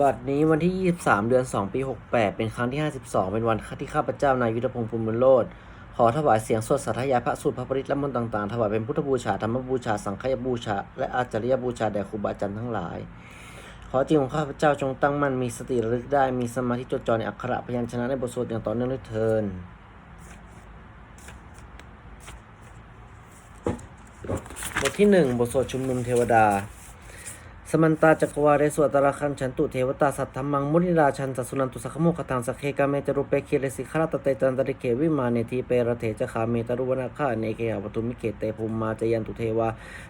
บัดนี้วันที่ 23 เดือน 2 ปี 68 เป็นครั้งที่ 52 เป็นวันที่ข้าพเจ้านายยุทธพงศ์ภูมิโลดขอถวายเสียงสวดสาธยายพระสูตรพระปริตและมนต์ต่างๆ ถวายเป็นพุทธบูชา ธรรมบูชา สังฆยบูชา และอาจาริยบูชา แด่ครูบาอาจารย์ทั้งหลาย ขอจิตของข้าพเจ้าจงตั้งมั่นมีสติระลึกได้ มีสมาธิจดจ่อในอักขระพยัญชนะในบทสวดอย่างต่อเนื่องด้วยเทินบทที่หนึ่งบทสวดชุมนุมเทวดา สมันตาจักรวาเรสวตระคันฉันตุเทวตาสัทธรรมังมุนิราชันตสุนันตุสักโมคตังสักเคกาเมจรุเปเคเลสิขาตเตจันตริเควิมาเนทีเปรเถจคาเมตรุวนาคาเนเคหปตุมิเกเตภูมิมาจยันตุเทวา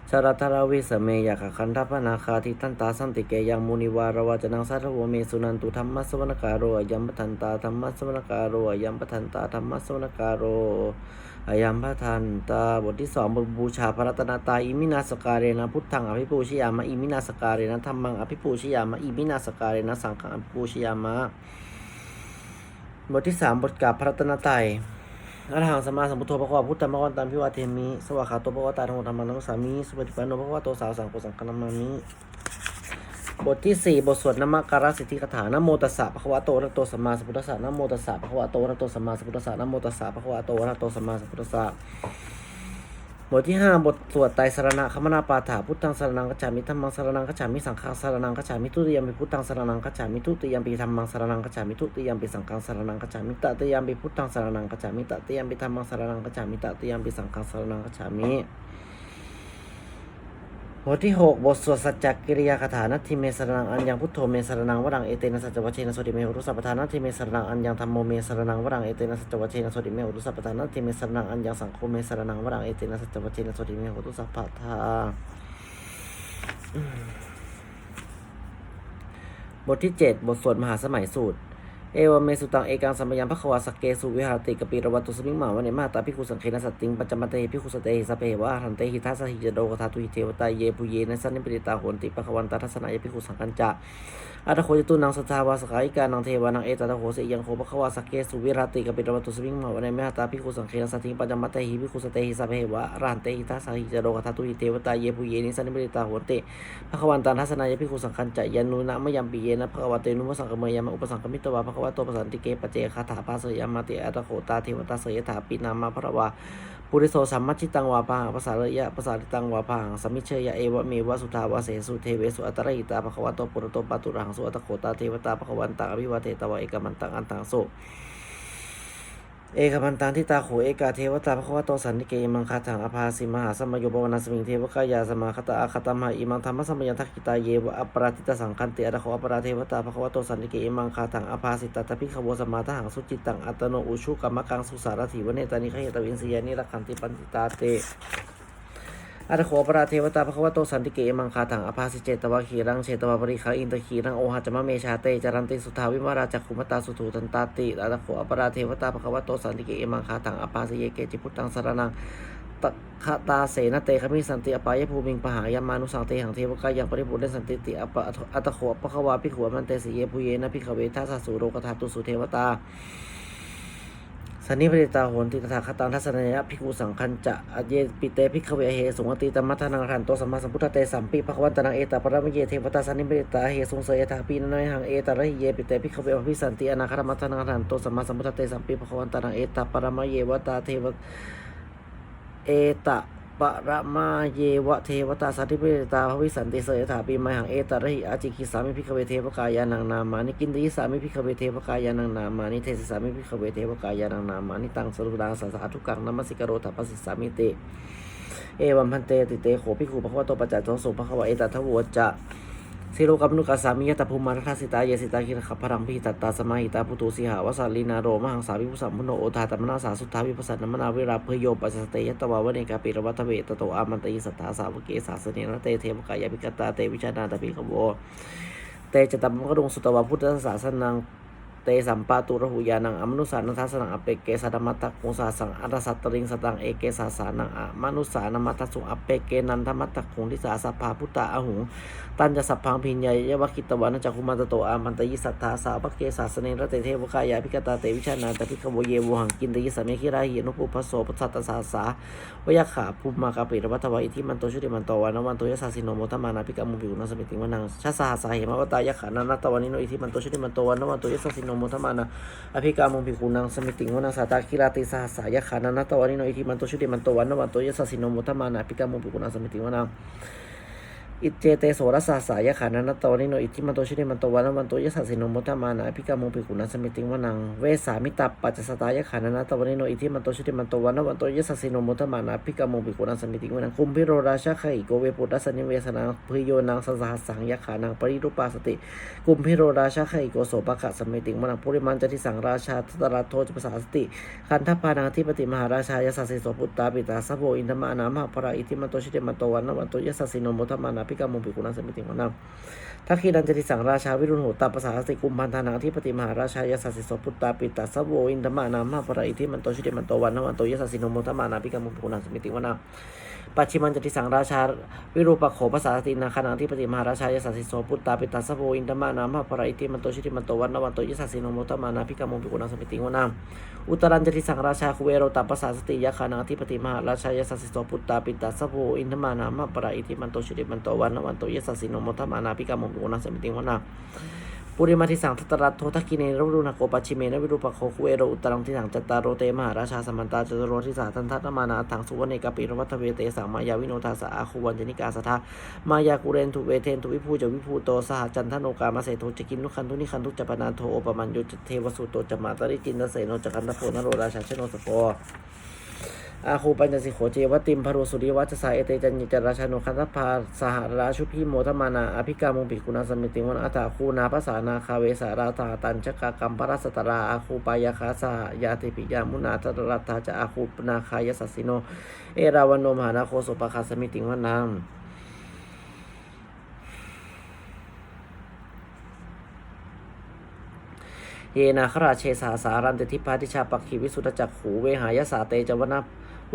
ชารทราวิสเมยกขันธปนาคาทิทันตาสันติเกยังมุนิวารวาจนังสัทวเมสุนันตุธรรมสวนการโรยัมปทันตาธรรมสวนการโรยัมปทันตาธรรมสวนการโร อายัมพระทันตาบทที่สองบทบูชาพระรัตนตรัยอิมินาสการเรนะพุทธังอภิปูชยามะอิมินาสการเรนะธรรมังอภิปูชยามะอิมินาสการเรนะสังฆังอภิปูชยามะบทที่สามบทกาบพระรัตนตรัยอรหังสมมาสัมพุทโธพระควาพุทธมะวันตันพิวาเทมิสวากขาโตพระวตาธรรมธรรมนังสามิสุปฏิปันโนพระวาโตสาวสังโฆสังฆนามามิ บทที่สี่บทสวดนมการสิทธิคาถานโมตัสสะภะคะวะโตอะระโตสัมมาสัมพุทธัสสะนโมตัสสะภะคะวะโตอะระโตสัมมาสัมพุทธัสสะนโมตัสสะภะคะวะโตอะระโตสัมมาสัมพุทธัสสะบทที่ห้าบทสวดไตรสรณะคมนาปาถาพุทธังสรนังกัจฉามิธัมมังสรนังกัจฉามิสังฆังสรนังกัจฉามิทุติยมปิพุทธังสรนังกัจฉามิทุติยมปิธัมมังสรนังกัจฉามิทุติยมปิสังฆังสรนังกัจฉามิตติยมปิพุทธังสรนังกัจฉามิตติยมปิธัมมังสรนังกัจฉามิตติยมปิสังฆังสรนังกัจฉามิ บทที่หกบทสวดสัจจกิริยาคาถานัตถิเมสรนังอันยังพุทโธเมสรนังวรังเอเตนะสัจวัชเชนะสติเมหุรุสัพพทานัตถิเมสรนังอันยังธรรมโมเมสรนังวรังเอเตนะสัจวัชเชนะสติเมหุรุสัพพทานัตถิเมสรนังอันยังสังโฆเมสรนังวรังเอเตนะสัจวัชเชนะสติเมหุรุสัพพทาบทที่เจ็ดบทสวดมหาสมัยสูตร เอวเมสุตังเอกังสัมปยังพระควาสเกสุวิหารติกปิรวัตุสมิงหมาวันเนมาตาพิคุสังเคนสัตติงปัจจมเตพิคุสเตหิสเปหิวะหันเตหิทัสสหิจโดกทาตุหิเทวตาเยปุเยนสันนิปริตาโหนติปะควันตาทัสนายพิคุสังกันจะ อัตโคจตุนังสัทาวาสกายิกานังเทวานังเอตตะโหเสยังโคปะควาสเกสุวิรติกปิรวัตุสมิงหมาวันเนมาตาพิคุสังเคนะสัตติงปัจจมเตหิพิคุสเตหิสเปเหวะหันเตหิทัสหิจโดกทาตุหิเทวตาเยปุเยนิสันนิปริตาโหนติพระควันตาทัศนายพิคุสังคันจะยันนุนะมยัมปีเยนะพระควาเตนุมสังกมยามะอุปสังกมิตวาพระควาโตปสันติเกปเจคาถาภาสยามาติอัตโขตาเทวตาเสยถาปินามาพระวาปุริโสสัมมัจจิตังวาปาหังภาษาระยะภาษาติตังวาปาหังสมิเชยะเอวะเมวะสุทาวาเสสุเทเวสุอัตระหิตาพระควาโตปุรโตปตุรังสุอัตโขตาเทวตาพระควันตังอภิวาเทตวะเอกมันตังอันตังโสเอกพันตังทิตาโขเอกาเทวตาพระควโตสันนิเกมังคาถังอภาสิมหาสมโยบวนาสมิงเทวกายาสมาคตาอาคตมหาอิมังธรรมสมยันทักกิตาเยวะอปราติตาสังคันติอรโขอปราเทวตาพระควโตสันนิเกมังคาถังอภาสิตตาพิขวสมาทหังสุจิตตังอัตโนอุชุกรรมกังสุสารถีวเนตานิขยตวินสียานิรักขันติปันติตาเต อัตโขปราเทวตาภควโตสันติเกมังคาถังอภาสิเจตวะขีรังเชตวะปริขาอินตะขีรังโอหัจมะเมชาเตจารันติสุทาวิมาราจักขุมตาสุถูทันตาติอัตโขปราเทวตาภควโตสันติเกมังคาถังอภาสิเยเกจิพุทธังสรนังตะคตาเสนเตขมิสันติอปายภูมิงปหายามานุสังเตหังเทวกายังปริบุเรสันติติอปะอัตโขปะควาพิขวมันเตสิเยภูเยนะพิขเวทัสสสุโรกธาตุสุเทวตา สันนิปริตาโหนติตถาคตังทัศนยะพิกุสังคันจะอเยปิเตพิกขเวเหสุงติตมัทนังรันโตสัมมาสัมพุทธเตสัมปีภควันตนังเอตปรมเยเทวตาสันนิปริตาเหสุงเสยถาปีนนยหังเอตระหิเยปิเตพิกขเวอภิสันติอนาคตมัทนังรันโตสัมมาสัมพุทธเตสัมปีภควันตนังเอตปรมเยวตาเทวเอต ประมาเยวะเทวตาสัตติปริตาภวิสันติเสยถาปีมหังเอตระหิอาจิกิสามิพิกขเวเทวกายานังนามานิกินติสามิพิกขเวเทวกายานังนามานิเทศสามิพิกขเวเทวกายานังนามานิตังสรุดังสัสสาทุกังนัมมสิกโรทัปสิสามิเต เอวัมพันเตติเตโขภิกขุภควะโตปจจัยโตสุภควะเอตัทวจะ สิโลกัมนุกัสสามิยตภูมาทัสสิตาเยสิตาคิรขพรังพิตัตตาสมาหิตาพุตุสิหาวสาลีนาโรมหังสาวิพุสัมพุโนโอทาตมนาสาสุทธาวิปัสสนมนาเวราเพโยปัสสเตยตวาวเนกาปิรวัตเวตโตอามันตยิสัทธาสาวเกสาสเนนะเตเทวกายาภิกตาเตวิชานาตปิขโวเตจตัมมกดุงสุตวาพุทธศาสนัง เตสัมปาตุระหุยานังอมนุสานังทัสนังอเปเกสัตมัตตะกุสาสังอัตสัตริงสตังเอเกสาสานังอมนุสานมัตตสุอเปเกนันทมัตตคุงทิสาสัพพาพุตตาอหุงตันจะสัพพังพิญญายะวะคิตวันจักคุมันตโตอามันตยิสัทธาสาวะเกสาสเนรเตเทวกายาพิกตาเตวิชานาตพิกโวเยวหังกินตยิสเมคิราหินุปุพโสปัสสัตสาสาวยขาภูมากาปิรวัตวะอิทิมันโตชุติมันโตวานวันโตยสาสิโนโมทมานาพิกามุปิวนาสมิติวนังชาสาสาเหมวตายขานานตวันิโนอิทิมันโตชุติมันโตวานวันโตยสาสิโนโมทมานาอภิกามุปิกุนังสมิติวนังสาตาคิราติสาสายะขานันตวันิโนอิทิมันโตชุติมันโตวันนวันโตยสสิโนโมทมานาอภิกามุปิกุนังสมิติวนัง อิเจเตโสรสาสายขานันตวนิโนอิทิมันโตชิเนมันโตวันวันโตยสัสสิโนมุตตามานาพิกามงปิกุณัสมิติงวนังเวสามิตาปัจจสตายขานันตวนิโนอิทิมันโตชิเนมันโตวันวันโตยสัสสิโนมุตตามานาพิกามงปิกุณัสมิติงวนังคุมพิโรราชาไขโกเวปุตตสนิเวสนังพโยนังสสหัสสังยขานังปริรูปาสติกุมพิโรราชาไขโกโสปะกะสมิติงวนังปุริมันจติสังราชาตตระโทจปสาสติคันทปานังทิปติมหาราชายสัสสิโสพุตตาปิตาสโภอินทมานามาภราอิทิมันโตชิเนมันโตวันวันโตยสัสสิโนมุตตมานาพิกามงปิกุณัสมิติงวนังทักขีดันจติสังราชาวิรุณโหตาภาษาสิกุมพันธานาที่ปฏิมหาราชายาสัสสิโสพุตตาปิตาสโวอินทมานามาปราอิทิมันโตชิเดมันโตวันนวันโตยสัสสินโมทมานาพิกามุปุณังสมิติวนา ปัจฉิมันจติสังราชา วิรูปโขภาษาสตินาคานาธิปติมหาราชายสัสสิโสพุตตาปิตาสโวอินทมานามาปราอิทิมันโตชิเดมันโตวันนวันโตยสัสสินโมทมานาพิกามุปุนังสมิติงวนาอุตรันจติสังราชาคุเวโรตาภาษาสติยาคานาธิปติมหาราชายสัสสิโสพุตตาปิตาสโวอินทมานามาปราอิทิมันโตชิเดมันโตวันนวันโตยสัสสินโมทมานาพิกามุปุนังสมิติงวนา ปุริมาทิสังทัตตรัตโททักกิเนรวรุณโกปัจฉิเมนวิรูปโคคุเอโรอุตตังทิสังจัตตารโรเตมหาราชาสมันตาจตุโรทิสาทันทัตนามานาถังสุวรรณเนกปิรวัตเวเตสังมายาวิโนทาสาอาคุวันจนิกาสทามายากุเรนทุเวเทนทุวิภูจวิภูโตสหจันทโนกามาเสโทจกินุคันทุนิคันทุจปนาโทโอปมันโยจเทวสุโตจมาตริจินนเสโนจกันตโพนโรราชาชโนสโป อาคูปัญจสิโขเจวติมพรุสุริวัชสายเอเตจันยิจราชานุคันธพาสหราชุพิโมทมานาอภิกามุปิกุณาสมิติวันอัตาคูนาภาษานาคาเวสาราธาตันชกากรรมพระสตราอาคูปายาคาสายาติปิยามุนาตรัตถาจะอาคูปนาคายสัสสิโน เอราวันโนมหานาโคสุปคาสมิติวันนามเยนาคราเชสาสารันเตทิพาติชาปักขีวิสุทธจักขูเวหายสาเตจวนะ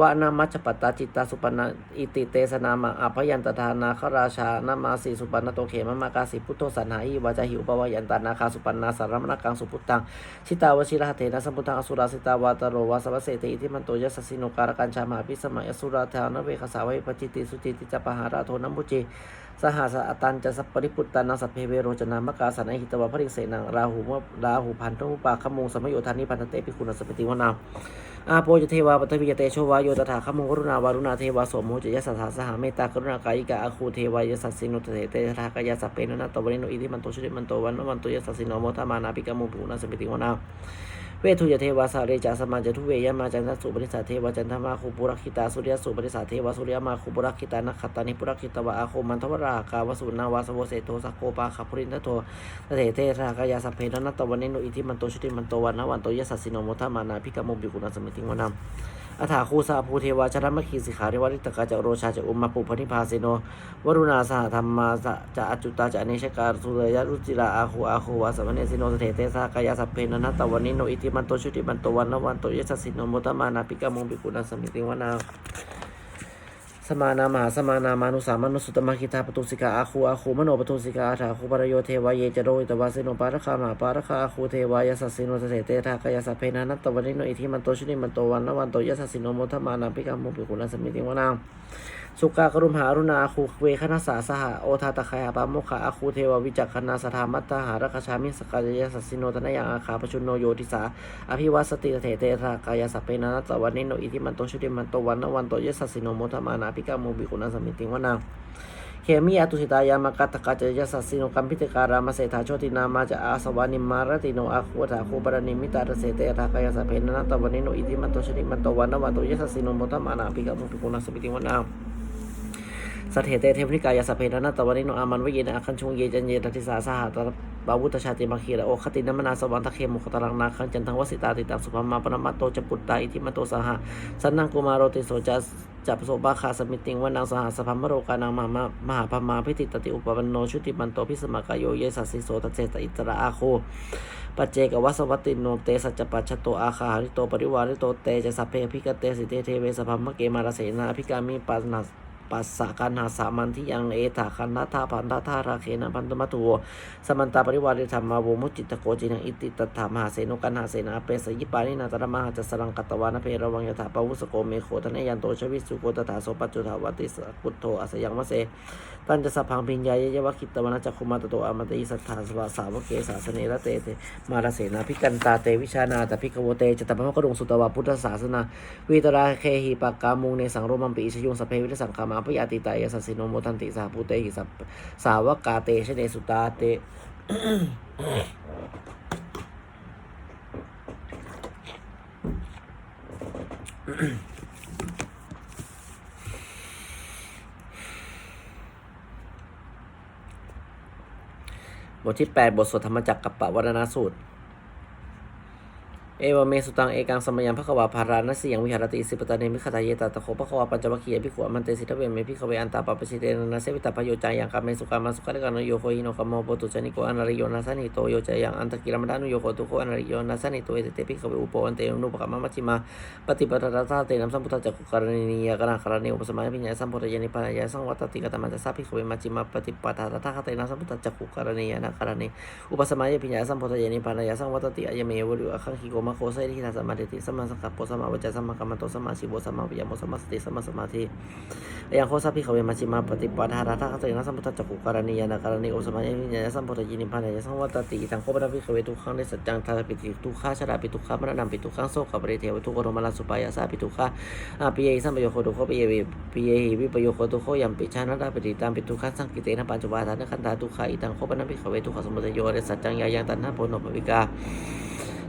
วะนามัจปัตตาจิตตาสุปนาอิติเตสนามาอภยันตทานาคราชานามาสีสุปนโตเขมมากาสิพุทโธสันหาอิวาจาหิวปวายันตานาคาสุปนาสารมนากังสุพุตังชิตาวชิระเทนะสัมพุทังอสุราสิตาวาตโรวาสวเสติอิทิมันโตยสสสิโนการกันชามาพิสมัยอสุราธานเวคสาวะปจิติสุจิติจปหาราโทนัมบุจีสหัสะตันจะสัพปริปุตตานังสัพเพเวโรจนามกาสันอหิตวะพริเสนังราหูมะราหูพันธุปาขมงสมโยธานิพันธเตปิคุณสปติวนา อาโปจเทวาปตวิยเตโชวาโยตถาขมงกรุณาวารุณาเทวาโสมโหจยสัสสาสหเมตตากรุณากายิกาอาคูเทวายสัสสินุตเตเตทากายาสัพเพนนะตวริโนอิทิมันโตชุติมันโตวันวันโตยสัสสิโนโมทามานาปิกามุปุณสปติวนา เวทุยเทวาสาเรจาสมาจทุเวยมาจันทสุปริสาเทวาจันทมาคูปุรักขิตาสุริยสุปริสาเทวาสุริยมาคูปุรักขิตานักขตานิปุรักขิตวะอาโคมันทวรากาวสุนาวาสโวเสโทสักโคปาขับรินทโทตเถเทรากายาสเพนนัตตวันเนโนอิทิมันโตชุติมันโตวันนวันโตยสัสสินโมทามานาพิกามุบิกุณสมิติวนา อัฐาคูสาภูเทวาชรมคีสิขาเทวริตกาจะโรชาจะอุมมาปุพนิพาสิโนวรุณาสหธรรมาสจะอจุตาจะอเนชการสุรยะรุจิราอาคูอาคูวาสมเนสิโนสเทเตสากายาสัพเพนนัตตวันนิโนอิติมันโตชุติมันโตวันนวันโตยสัสสิโนมุตมานาปิกามงปิกุณาสมิติวนา สมานามหาสมานามานุสามานุสุตมะคิทาปตุสิกาอาคูอาคูมโนปตุสิกาอาถาคูปรโยเทวายเยจโรอิตวาสิโนปารคามหาปารคาอาคูเทวายสัสสิโนสเสเตทากายสัพเพนานัตตวันนิโนอิทิมันโตชุนิมันโตวันนวันโตยสัสสิโนโมทมานาปิกามุปิกุณสมิติวนาสุกากรุมหารุณาอาคูเวคณสาสหโอทาตะคายาปาโมคะอาคูเทววิจักขณาสถามัตตาหารคชามิสกายยสัสสิโนตนะยังอาคาปชุนโนโยติสาอภิวัสติเถเตทากายสัพเพนานัตวันนิโนอิทิมันโตชุติมันโตวันนวันโตยสัสสิโนโมทมานาปิกาโมบิกุณสมิติวนาเขมิยาตุสิตายามากัตกาจยสัสสิโนกัมพิตการามเสถาโชตินามาจะอาสวานิมารติโนอาคูถาคูปรณิมิตาเสเตทากายสัพเพนานัตตวันนิโนอิทิมันโตชุติมันโตวันนวันโตยสัสสิโนโมทมานาปิกาโมบิกุณสมิติวนา สเถเตเทวนิกายาสพเพนะนาตวันนิโนอามันวิเยนะอคันชงเยจันเยตัติสาสหัตบาวุตชาติมาคีระโอคตินมนาสวันตะเคมุขตรังนาคังจันทังวสิตาติตังสุภมาปนมัตโตจปุตตาอิทิมโตสหะสันนังกุมารโรติโสจัสจับโสบาคาสมิติงวนังสหสพัมโรกานังมหามามหาพมาพิติตติอุปปันโนชุติมันโตพิสมากายโยเยสัสสิโสตเจตอิตระอาโคปัจเจกวัสวัตติโนเตสัจปัจฉโตอาคาหริโตปริวาริโตเตจะสัพเพพิกเตสิเตเทเวสพัมมะเกมารเสนาภิกามิปัสนา ปัสสะกันหาสามันที่ยังเอถาคันนาธาพันธาธาราเคนะพันธมัตุโวสมันตาปริวาริธรรมาโวมุจิตตโกจินังอิติตถามหาเสนุกันหาเสนาเปสยิปานินาตระมหาจัสรังกัตวานเพระวังยถาปวุสโกเมโคทนยันโตชวิสุโกตถาโสปัจจุทาวติสกุตโทอสยังมะเสตันจะสัพพังพิญญายยวะคิตวนาจักคุมาตโตอมตอิสัทธาสวาสาวเกสาสเนระเตเตมาราเสนาพิกันตาเตวิชานาตพิกโวเตจตปะมะกรุงสุตวาพุทธศาสนาวิตราเคหิปากามุงในสังโรมัมปิอิชยุงสเพวิทสังคามาปยาติตายสัสสิโนโมทันติสาภูเตหิสัสาวกาเตชเนสุตาเตบทที่ 8 บทสวดธรรมจักรกับปะวรณสูตร เอวเมสุตังเอกังสมยังพระควาภารานัสยังวิหารติสิปตาเนมิขตาเยตาตะโคพระควาปัญจวัคคีย์พิขวมันเตสิทเวเมพิขเวอันตาปปชิเตนะเสวิตาพโยจายังกาเมสุกามาสุขะกันโยโคหิโนกัมโมปตุจนิโกอนาริโยนาสานิโตโยจายังอันตะกิรมดานุโยโคตุโคอนาริโยนาสานิโตเอเตพิขเวอุปวันเตนุปกรรมมัชิมาปฏิปทาตาเตนัมสัมพุทธจักขุกรณียกนาคารเนอุปสมัยพิญญาสัมพุทธยานิพานายาสังวัตติกตมัจจสัพพิขเวมัชิมาปฏิปทาตาเตนัมสัมพุทธจักขุกรณียนาคารเนอุปสมัยพิญญาสัมพุทธยานิพานายาสังวัตติอายเมวะหริวะขังคิโกมะโคไซทิทัสมาติติสัมมาสังกัปโปสัมมาวิจาสัมมากัมมันโตสัมมาชิโบสัมมาวิยามโมสัมมาสติสัมมาสมาธิยังโคสัพพิขเวมัชิมาปฏิปทาตาเตนัมสัมพุทธจักขุกรณียานาคารเนอุปสมัยพิญญาสัมพุทธยานิพานายาสังวัตติทังโคปะพิขเวทุกขังในสัจจังทารปิติทุกขาชราปิทุกขามรณะปิทุกขังโสกปริเทวทุกขโรมาลาสุปายาสาปิทุกขาอาปิเยสัมปโยโคตุโคปิเยวิปิเยหิวิปโยโคตุโคยัมปิชานะราปิติตามปิตุกขันสังกิเตนะปัญจวาทานขันธาทุกขาอิตังโคปนัมปิขเวทุกขสมุทัยโยเรสัจจังยายังตันหาโพนปวิกา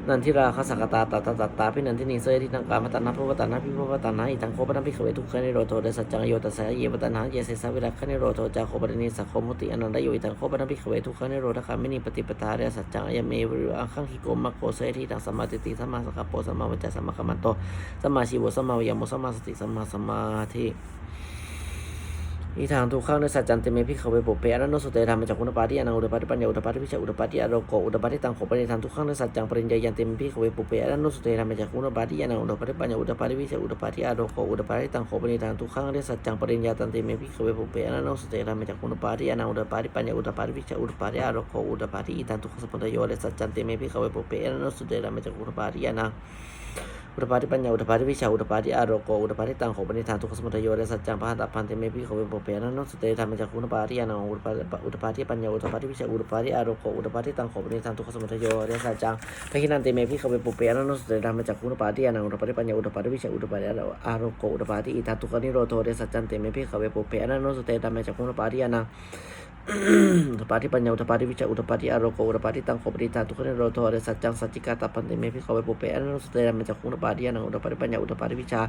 นันทิราคสักตาตาตาตาตาพินันทินิเสยทินังกามตันนาพุวตันนาพิพุวตันนาอิตังโคปนัมปิขเวทุกขนิโรโทเดสัจจังโยตัสสะเยวตันนาเยเสสาวิรักขนิโรโทจาโคปนิสักโคมุติอนันตโยอิตังโคปนัมปิขเวทุกขนิโรธคามินิปฏิปทาเรสัจจังอายเมวิริอังคังคิโกมะโคเสยทิตังสัมมาติติสัมมาสังกัปโปสัมมาวิจจาสัมมากัมมันโตสัมมาชีวสัมมาวิยามโมสัมมาสติสัมมาสมาธิ อีทางทุกข้างในสัจจันเตเมพิขเวปุเปอนันโนสุเตธรรมจากคุณปาติอนังอุดปาติปัญญาอุดปาติวิชาอุดปาติอโรโกอุดปาติตังโขปณิธรรมทุกข้างในสัจจังปริญญายันเตเมพิขเวปุเปอนันโนสุเตธรรมจากคุณปาติอนังอุดปาติปัญญาอุดปาติวิชาอุดปาติอโรโกอุดปาติตังโขปณิธรรมทุกข้างในสัจจังปริญญาตันเตเมพิขเวปุเปอนันโนสุเตธรรมจากคุณปาติอนังอุดปาติปัญญาอุดปาติวิชาอุดปาติอโรโกอุดปาติอีตันทุกขสมุทัยโยเลสัจจันเตเมพิขเวปุเปอนันโนสุเตธรรมจากคุณปาติอนัง อุตปาทิปัญญาอุตปาทิวิชาอุตปาทิอารโกอุตปาทิตังโขปนิธานทุกขสมุทัยโยและสัจจังพหัตถพันเตเมพิขเวปเปนันโนสุเตธรรมจักขุนปาทิยานังอุตปาอุตปาทิปัญญาอุตปาทิวิชาอุตปาทิอารโกอุตปาทิตังโขปนิธานทุกขสมุทัยโยและสัจจังพหินันเตเมพิขเวปเปนันโนสุเตธรรมจักขุนปาทิยานังอุตปาทิปัญญาอุตปาทิวิชาอุตปาทิอารโกอุตปาทิอิทัตุกนิโรโทและสัจจังเตเมพิขเวปเปนันโนสุเตธรรมจักขุนปาทิยานัง อุตปาทิปัญญาอุตปาทิวิชาอุตปาทิอารโกอุตปาทิตังโขปนิธาทุกขเนโรโทและสัจจังสัจจิกาตปันเตเมพิขเวปุเปนันโนสุเตรรมจักขุนปาทิยานังอุตปาทิปัญญาอุตปาทิวิชา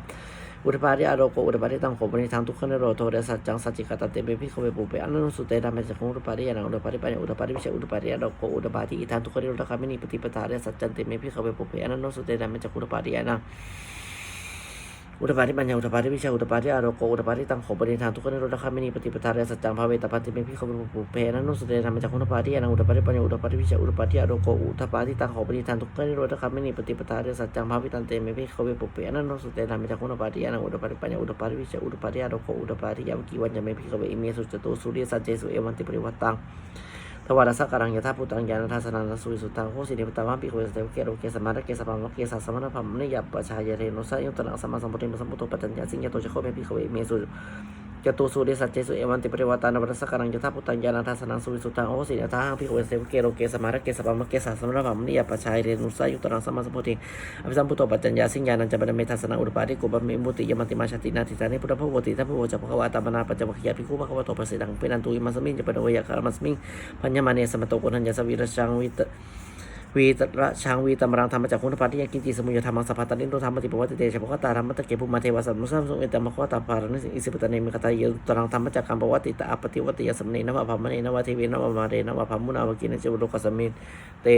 อุตปาทิอารโกอุตปาทิตังโขปนิทางทุกขเนโรโทเดสัจจังสัจจิกาตเตเมพิขเวปุเปอนันสุเตรรมจักขุอุตปาทิยานังอุตปาทิปัญญาอุตปาทิวิชาอุตปาทิอารโกอุตปาทิอิทานทุกขเนโรธคามินิปฏิปทาเดสัจจันเตเมพิขเวปุเปอนันสุเตรรมจักขุอุตปาทิยานัง อุตปาทิปัญญาอุตปาทิวิชาอุตปาทิอารโกอุตปาทิตังโขปนิทางทุกขนิโรธคามินิปฏิปทาเดสัจจังภาเวตปันเตเมพิขเวปุเปอนันสุเตธรรมจักขุอุตปาทิยานังอุตปาทิปัญญาอุตปาทิวิชาอุตปาทิอารโกอุตปาทิตังโขปนิทางทุกขนิโรธคามินิปฏิปทาเดสัจจังภาเวตันเตเมพิขเวปุเปอนันสุเตธรรมจักขุอุตปาทิยานังอุตปาทิปัญญาอุตปาทิวิชาอุตปาทิอารโกอุตปาทิยามกีวันยเมพิขเวอิเมสุจตุสุริยสัจเจสุเอวันติปริวัตตัง ทวารสักการังยะธาพุตังยานัทาสนันสุวิสุตังโคสิเดปตาวัมปิโคสเตวเกโรเกสมาระเกสปามเกสัสมณพัมมณิยบปชายเรนุสัยุตระสัมมาสัมพุทธิมัสสัมพุทโธปัจจัญญาสิงยโตชะโคเมพิขเวเมสุ จตุสุริสัจเจสุเอวันติปริวัตานวรสกการังยะธาพุตังยานัทาสนันสุริสุตังโคสิเดปตาวัมปิโคเตวเกโรเกสมาระเกสปามะเกสัสมณพัมมณิยปชายเรนุสายุตนังสมมาสัมพุทธิอภิสัมพุทโธปัจจัญญาสิงยานันจะบรรเมทัสนังอุปปาทิโกบัมเมมุติยมันติมาชตินาทิตานิพุทธภวติทัพพวจะภควาตามนาปัจจวัคคียภิกขุภควโตประสิทธังเป็นอันตุอิมัสมิงจะปะโดยะคารมัสมิงพัญญมาเนสมโตโกนัญญาสวิรชังวิต วีตระชางวีตมรังธรรมจากคุณธรรมที่ยังกินจีสมุยธรรมสัพพตันิโรธรรมติปวัติเตชะภควตาธรรมตะเกภูมาเทวสัมมุสัมสุเอตมะควตาภารณิสิอิสิปตะเนมิคตายตรังธรรมจากกัมปวัติตาอปติวัติยสมเนนวะพมเนนวะเทวีนวะมาเรนวะพมุนาวกินเจวโลกสมินเต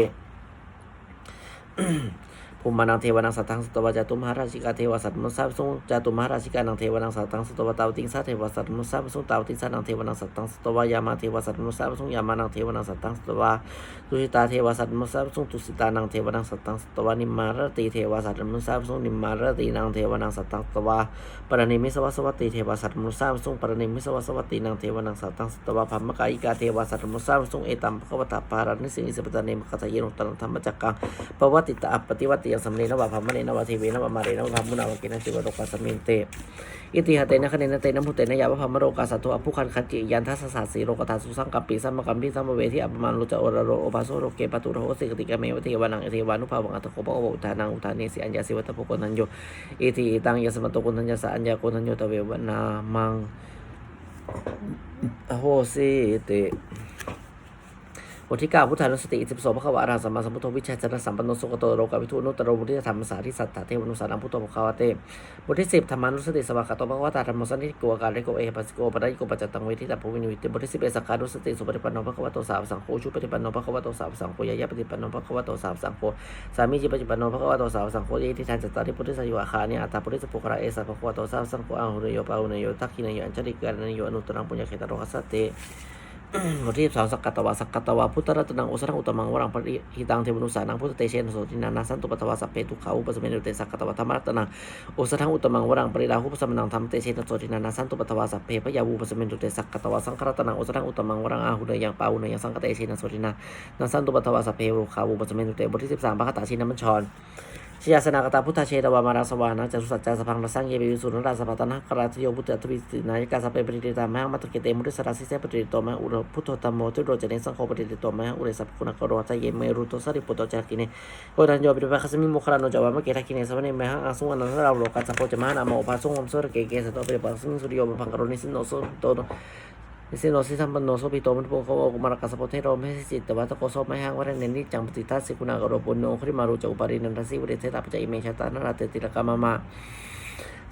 ภูมานังเทวานังสัตตังสตวาจตุมหาราชิกาเทวสัตมนุสาสุงจตุมหาราชิกานังเทวานังสัตตังสตวาตาวติงสาเทวสัตมนุสาสุงตาวติงสานังเทวานังสัตตังสตวายามาเทวสัตมนุสาสุงยามานังเทวานังสัตตังสตวาตุสิตาเทวสัตมนุสาสุงตุสิตานังเทวานังสัตตังสตวานิมมารติเทวสัตมนุสาสุงนิมมารตินังเทวานังสัตตังสตวาปรณิมิสวัสวัตติเทวสัตมนุสาสุงปรณิมิสวัสวัตตินังเทวานังสัตตังสตวาพัมมกายิกาเทวสัตมนุสาสุงเอตัมภควตาปารานิสิงอิสปตะเนมคตายโนตังธรรมจักกังปวัติตาอปฏิวัติยังสำเนนวะพรมเนนวะเทเวนวะมาเรนวะพรมุนาวกินันติวะโรกัสมินเตอิติหะเตนะคะเนนะเตนะพุเตนะยาวะพรมโรกาสัตถุอภุคันคันจิยันทัสสะสีโรกตาสุสังกัปปิสัมมกัมปิสัมมเวทิอัปมานุจโอระโรโอภาโสโรเกปตุโรโหสิกติกะเมวะเทวานังเทวานุภาวังอัตโคปะโออุทานังอุทานิสิอัญญาสิวัตโพโกนันโยอิติอิตังยะสมะโตโกนันยะสะอัญญาโกนันโยตะเววนามังโหสิเต บทที่เก้าพุทธานุสติอิติปโสพระควารหังสัมมาสัมพุทโธวิชัยชนะสัมปันโนสุขโตโรกาวิทูนุตโรบุริธรรมสาธิสัตตะเทวนุสานังพุทโธภควาเตบทที่สิบธรรมานุสติสวากาโตภควตาธรรมสันทิโกการเรโกเอปัสโกปะไดโกปัจจตังเวทิตาภูวินิวิติบทที่สิบเอ็ดสังขานุสติสุปฏิปันโนภควโตสาวสังโฆชุปฏิปันโนภควโตสาวสังโฆยายะปฏิปันโนภควโตสาวสังโฆสามีจิปฏิปันโนภควโตสาวสังโฆยะทิทันจัตตาริพุทธิสยุอาคานิอัตตาพุทธิสปุคระเอสะภควโตสาวสังโฆอาหุเรโยปาหุเนโยทักขิเนโยอัญชลิกาเนโยอนุตตรังปุญญเขตโรคัสสติ บทที่สองสักกัตวาสักกัตวาพุทธรัตนังอุสรังอุตมังวรังปริหิตังเทวนุสานังพุทธเตเชนโสตินานาสันตุปัตวาสัพเพทุขาอุปสมเนเตสักกัตวาธรรมรัตนังอุสรังอุตมังวรังปริลาหุปสมนังธรรมเตเชนโสตินานาสันตุปัตวาสัพเพพยาวูปสมเนเตสักกัตวาสังครัตนังอุสรังอุตมังวรังอาหุเนยังปาหุเนยังสังกเตเชนโสตินานาสันตุปัตวาสัพเพรุขาวูปสมเนเตบทที่สิบสามพระคตาชินมัญชร ชยาสนากตาพุทธเชตวามาราสวานะจตุสัจจาสพังรสังเยเบยุสุนราสปัตนะกราชโยพุทธทวิสินายกาสเปปริติตามะมัตตเกเตมุติสราสิเสปริติโตมะอุรพุทโธตัมโมตุโรเจเนสังโฆปริติโตมะอุเรสัพคุณกโรจเยเมรุโตสริปุตโตจากิเนโกดันโยปิริภคัสมิมุขรานโนจาวามะเกทักิเนสวเนมะหังอาสุงอนันตราโลกัสสะโพจมะนาโมภาสุงอมโสรเกเกสโตปิริปัสมิสุริโยมพังกโรนิสินโนโสโต นิสิโนสิทัมปันโนโซปิโตมันโปโคโอกุมารกัสสะโพเทโรเมสิจิตตวัตโกโซไมะหังวะเรเนนิจังปฏิทัสสิกุณากโรปุโนคริมารุจอุปารินันทสิวเรเทตาปจจอิเมชะตานาราเตติลกามะมา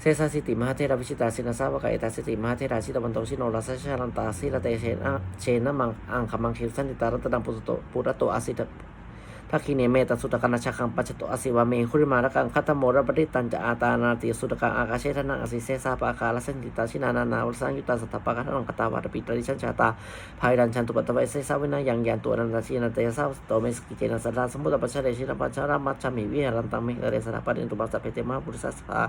เซสาสิติมหาเทราวิชิตาสินาสาวกายตาสิติมหาเทราชิตวันโตชิโนรัสชารันตาสิละเตเชนะเชนะมังอังคมังคิสันติตารัตนังปุตโตปุระโตอาสิต ทักขิเนเมตสุตกันาชาคังปัจจโตอสิวาเมคุริมาระกังคัตโมระปริตันจะอาตานาติสุตกังอากาเชทนังอสิเสสาปาคาลสันติตาชินานานาวสังยุตตาสัตปะกันองคตาวารปิตริชันชาตาภายรันชันตุปตตะไวเสสาวินายังยันตัวนันตชินาเตสาโตเมสกิเจนะสัตตาสมุตปัจเรชินปัจจารามัจฉมิวิหารันตังมกเรสระปะเดนตุปัสสะเพเตมะปุริสัสสะ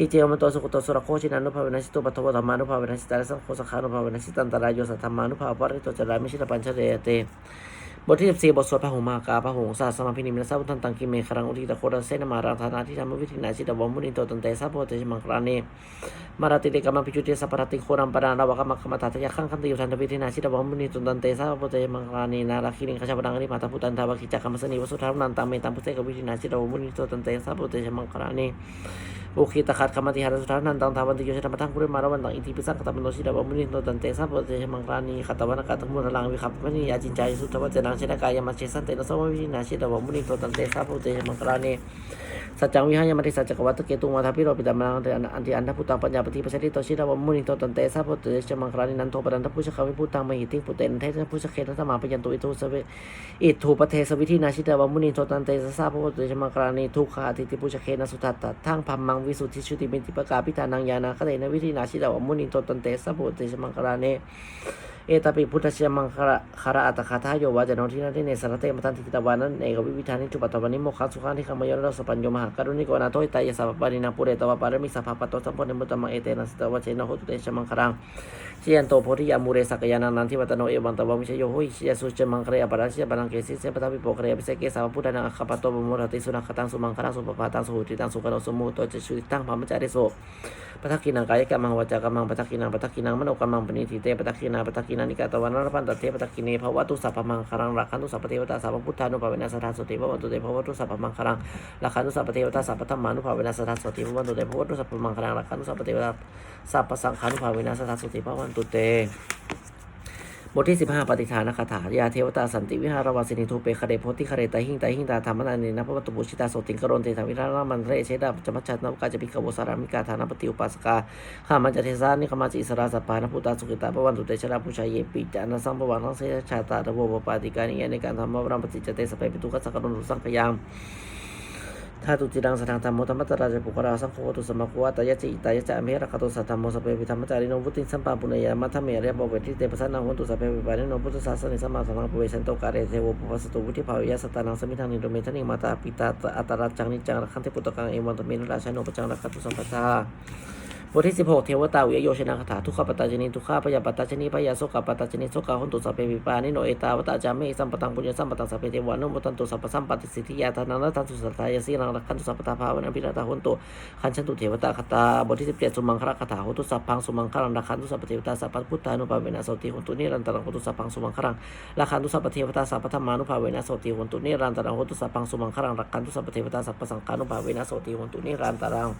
อิเจมันโตสุขโตสุรโคชินานุภาเวนัสิตุปัทวธรรมานุภาเวนัสิตาสังโฆสขานุภาเวนัสิตันตรายโยสัทธรรมานุภาปริโตจารามิชิตปัญชเรเต บทที่ 14 บทสวดพระหงมากาพระหงสาสมาพินิมนะสัพพุทธันตังกิเมครังอุทิตโครัสเสนมาราธานาทิธรรมวิธินาชิตวมุนิโตตันเตสัพพเตชมังครานีมาราติเดกามาพิจุเตสัพพรติโครัมปานาวกามะคมตัตยะขังคันติยุทันตวิธินาชิตวมุนิโตตันเตสัพพเตชมังครานีนาราคินิขชาปดังอริมาตพุตันทาวกิจักรรมสนิวสุทธารุนันตามเมตัมพุเตกวิธินาชิตวมุนิโตตันเตสัพพเตชมังครานี โอเคตะขัดคำติหารสุทานันตังทาวันติโยชนะทังคุริมาระวันตังอิทิปิสังคตมันโนชิดาบมุนิโนตันเตสัพเตชมังครานีขัตวันกาตมุรลังวิขับมันีอาจินใจสุทวัจนังเชนกายมาเชสันเตนะสมวินาชิดาบมุนิโนตันเตสัพเตชมังครานี สัจจังวิหายมัติสัจจกวัตเกตุมาทาพิโรปิตามังอันติอันทพุตังปัญญาปฏิปัสสิโตชิดาบมุนิโนตันเตสัพเตชมังครานีนันโทปรันทพุชคาวิพุตังมหิติปุเตนเทสพุชเคทัสมาปยันตุอิทุสเวอิทูปเทสวิธีนาชิดาบมุนิโนตันเตสัพเตชมังครานีทุกขาติติพุชเคนะสุทัตตทั้งพัมมังวิสุทธิชุติมิติปกาพิธานังยานาคเตนะวิธีนาชิดาวมุนิโตตันเตสัพพุเตชมังคลาเน เอตปิพุทธเชมังคระคาระอัตคาทายโยวาจะนทินาทิเนสารเตมตันติกตาวานั้นเอกวิวิธานิจุปตตวันิโมขัสุขันทิขมยนรสปัญโยมหากรุณิโกนาโตอิตายสัพปารินาปุเรตวะปารมิสัพพะโตสัมปเนมุตตมังเอเตนะสตวะเชนะโหตุเตชมังครังเชียนโตโพธิยามูเรสักยานันนันทิวัตโนเอวันตวะมิชโยหุยเชียสุเจมังคเรอปาราชิยปังเกสิเสปตาปิโปคเรอภิเสเกสาวพุทธนาคปโตบมุรติสุนัขตังสุมังครังสุปปาตังสุหุติตังสุกโนสุมุโตเจสุติตังพามจาริโสปัทกินังกายกรรมังวจากรรมังปัทกินังปัทกินังมโนกรรมังปณิทิเตปัทกินาปัทกินานิกาตวันรพันตเทปตะกิเนภวตุสัพพมังคารังรักขันตุสัพเทวตาสัพพุทธานุภาเวนัสธาสติภวันตุเตภวตุสัพพมังคารังรักขันตุสัพเทวตาสัพพธรรมานุภาเวนัสธาสติภวันตุเตภวตุสัพพมังคารังรักขันตุสัพเทวตาสัพพสังขานุภาเวนัสธาสติภวันตุเต บทที่ 15 ปฏิฐานคาถายาเทวตาสันติวิหารวาสินิทูเปคเดโพธิคเรตาหิงตาหิงตาธรรมนานีนะพระวัตุบุชิตาโสติงกรณเตธรรมวิรามันเรเชดาจมัจฉัตนวกาจปิกวสารามิกาธานาปฏิอุปาสกาข้ามันจะเทสานิขมาจิอิสราสปานพุตาสุกิตาปวันตุเตชราผู้ชายเยปิจานะสังปวันทั้งเสชาตาตะโวปปาติกานิยในการทำมวรมปฏิจจเตสเปปิตุกัสกรุนุสังขยาม ถ้าตุจิรังสถานธรรมโมธรรมตราจะปุกราสังโฆตุสมะคุวะตายะจิอิตายะจะอเมระคตุสัทธรรมโมสเปวิธรรมจาริโนวุติสัมปาปุเนยามัทเมเรียบเวทิเตปสันนังหุนตุสเปวิปานิโนพุทธศาสนิสัมมาสังฆปุเวชันโตกาเรเทวปุพสตุวุติภาวยะสตานังสมิทานิโรเมทนิมาตาปิตาอัตราจังนิจังรักขันเทปุตตังเอวันตเมนราชานุปจังรักขตุสัมปทา บทที่ 16 เทวตาวิยโยชนะคาถาทุกขปตาจนิทุกขาพยาปตาจนิพยาโสกปตาจนิโสกาหุนตุสัพเพวิปานิโนเอตาวตาจามิสัมปตังปุญญสัมปตังสัพเพเทวานุโมตันตุสัพพสัมปติสิทธิยาทานังทันตุสัตตายสีนังรักขันตุสัพพตาภาวนาพิรตาหุนตุขันชันตุเทวตาคาตาบทที่ 17 สุมังคละคาถาหุนตุสัพพังสุมังคลังรักขันตุสัพพเทวตาสัพพพุทธานุภาเวนะโสติหุนตุนิรันตรังหุนตุสัพพังสุมังคลังรักขันตุสัพพเทวตาสัพพธรรมานุภาเวนะโสติหุนตุนิรันตรังหุนตุสัพพังสุมังคลังรักขันตุสัพพเทวตาสัพพสังฆานุภาเวนะโสติหุนตุนิรันตรัง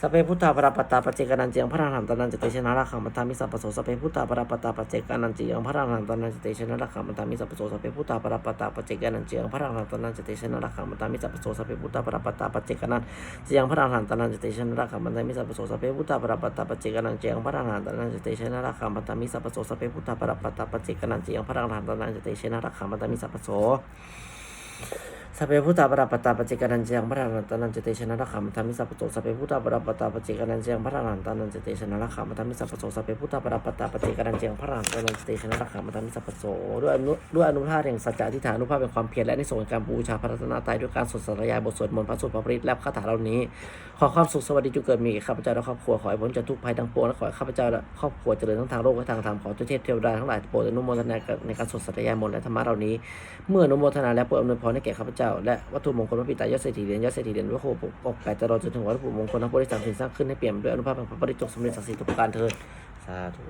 สพเพพุทธาปราปตตาปจเจกานันเจียงพระรหันตานันจเตชนะราคังมัทามิสัพปโสสพเพพุทธาปราปตตาปจเจกานันเจียงพระรหันตานันจเตชนะราคังมัทามิสัพปโสสพเพพุทธาปราปตตาปจเจกานันเจียงพระรหันตานันจเตชนะราคังมัทามิสัพปโสสพเพพุทธาปราปตตาปจเจกานันเจียงพระรหันตานันจเตชนะราคังมัทามิสัพปโสสพเพพุทธาปราปตตาปจเจกานันเจียงพระรหันตนันจเตชนะราคังมัทามิสัพปโสสพเพพุทธาปราปตาปเจกานันเจียงพระรหันตนันจเตชนะราคังมัทามิสัพปโส สัพเพพุทธาปราปตาปเจกนันเจียงพระอรหันตานันเจเตชนะระขัมธรรมิสัพโสสัพเพพุทธาปราปตาปเจกนันเจียงพระอรหันตานันเจเตชนะระขัมธรรมิสัพโสสัพเพพุทธาปราปตาปเจกนันเจียงพระอรหันตานันเจเตชนะระขัมธรรมิสัพโสด้วยอนุด้วยอนุภาพแห่งสัจจะอธิษฐานอนุภาพแห่งความเพียรและในส่วนการบูชาพระรัตนตรัยด้วยการสวดสาธยายบทสวดมนต์พระสุตรพระปริตและคาถาเหล่านี้ ขอความสุขสวัสดีจุเกิดมีข้าพเจ้าและครอบครัวขอให้พ้นจากทุกภัยทั้งปวงและขอให้ข้าพเจ้าและครอบครัวเจริญทั้งทางโลกและทางธรรมขอเจ้าเทพเทวดาทั้งหลายโปรดอนุโมทนาในการสวดสัตยายมนต์และธรรมะเหล่านี้ เมื่ออนุโมทนาและโปรดอำนวยพรให้แก่ข้าพเจ้าและวัตถุมงคลพระปิตายอดเศรษฐีเหรียญยอดเศรษฐีเหรียญพระโคปกปกแปดตลอดจนถึงวัตถุมงคลทั้งบริจาคสิ่งสร้างขึ้นให้เปลี่ยนด้วยอนุภาพแห่งพระปริจจสมเด็จศักดิ์สิทธิ์ทุกประการเถิดสาธุ